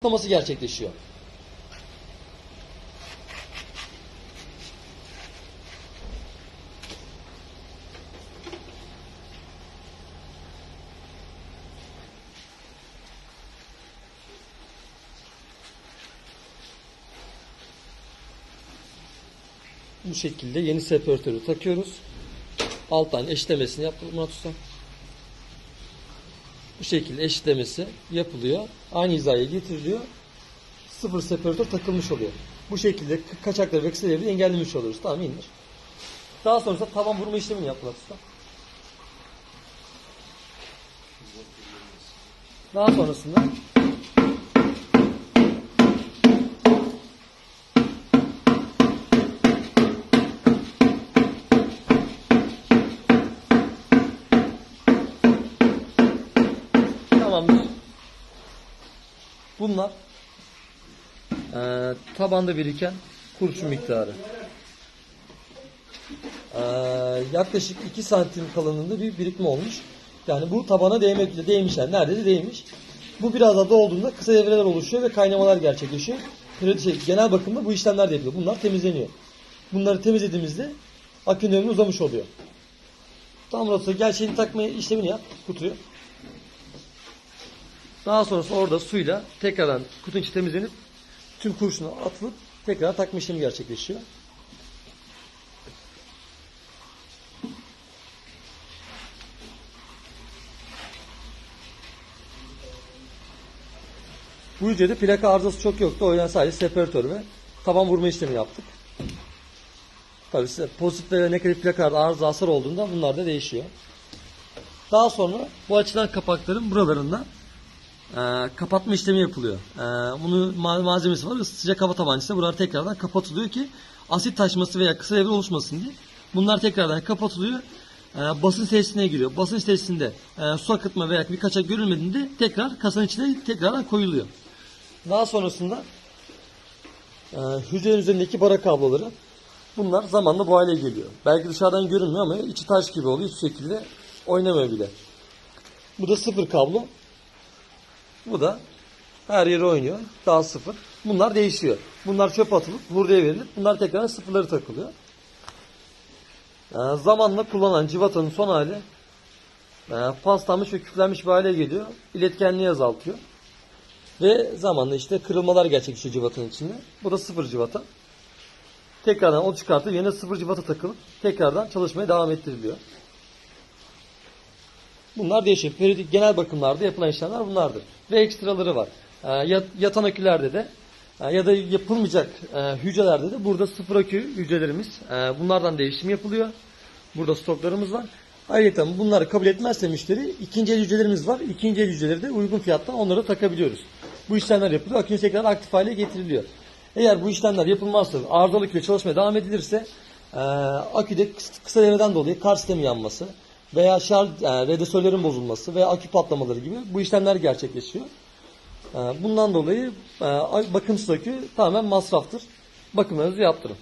patlaması gerçekleşiyor. Bu şekilde yeni separatörü takıyoruz. Alttan eşlemesini yaptık Murat Usta. Bu şekilde eşitlemesi yapılıyor. Aynı hizaya getiriliyor. Sıfır separatör takılmış oluyor. Bu şekilde ka- kaçakları ve kısa devreyi engellemiş oluyoruz. Tamam indir. Daha sonrasında taban vurma işlemini yap Murat Usta. Daha sonrasında Tamamdır. Bunlar eee, tabanda biriken kurşun miktarı. Eee, yaklaşık 2 santim kalınlığında bir birikme olmuş. Yani bu tabana değmekle değmiş yani neredeyse değmiş. Bu biraz daha dolduğunda kısa devreler oluşuyor ve kaynamalar gerçekleşiyor. Şey, genel bakımda bu işlemler de yapılıyor. Bunlar temizleniyor. Bunları temizlediğimizde akünün ömrü uzamış oluyor. Usta, gel şeyini takma işlemini yap kutuyu. Daha sonrası orada suyla tekrardan kutunun içi temizlenip tüm kurşuna atılıp tekrar takma işlemi gerçekleşiyor. Bu hücrede plaka arızası çok yoktu. O yüzden sadece separatör ve taban vurma işlemi yaptık. Tabii size pozitif ve negatif plakalarda arıza hasar olduğunda bunlar da değişiyor. Daha sonra bu açılan kapakların buralarında e, kapatma işlemi yapılıyor. E, bunun ma- malzemesi var. Sıcak hava tabancası. Buralar tekrardan kapatılıyor ki asit taşması veya kısa devre oluşmasın diye. Bunlar tekrardan kapatılıyor. E, basınç tesisine giriyor. Basınç tesisinde e, su akıtma veya bir kaçak görülmediğinde tekrar kasanın içine tekrardan koyuluyor. Daha sonrasında e, hücrenin üzerindeki bara kabloları bunlar zamanla bu hale geliyor. Belki dışarıdan görünmüyor ama içi taş gibi oluyor. Hiçbir şekilde oynamıyor bile. Bu da sıfır kablo. Bu da her yere oynuyor. Daha sıfır. Bunlar değişiyor. Bunlar çöp atılıp hurdaya verilip bunlar tekrar sıfırları takılıyor. Ee, zamanla kullanılan civatanın son hali e, paslanmış ve küflenmiş bir hale geliyor. İletkenliği azaltıyor. Ve zamanla işte kırılmalar gerçekleşiyor civatanın içinde. Bu da sıfır civata. Tekrardan o çıkartıp yerine sıfır civata takılıp tekrardan çalışmaya devam ettiriliyor. Bunlar değişir. Periyodik genel bakımlarda yapılan işlemler bunlardır. Ve ekstraları var. Yat- yatan akülerde de e, ya da yapılmayacak e, hücrelerde de burada sıfır akü hücrelerimiz. e, bunlardan değişim yapılıyor. Burada stoklarımız var. Ayrıca bunları kabul etmezse müşteri ikinci el hücrelerimiz var. İkinci el hücreleri de uygun fiyattan onları takabiliyoruz. Bu işlemler yapılıyor. Akü tekrar aktif hale getiriliyor. Eğer bu işlemler yapılmazsa, arızalı aküyle çalışmaya devam edilirse e, aküde kıs- kısa devreden dolayı kar sistemi yanması veya şarj yani redesörlerin bozulması veya akü patlamaları gibi bu işlemler gerçekleşiyor. E, bundan dolayı e, bakımsız akü tamamen masraftır. Bakımlarınızı yaptırın.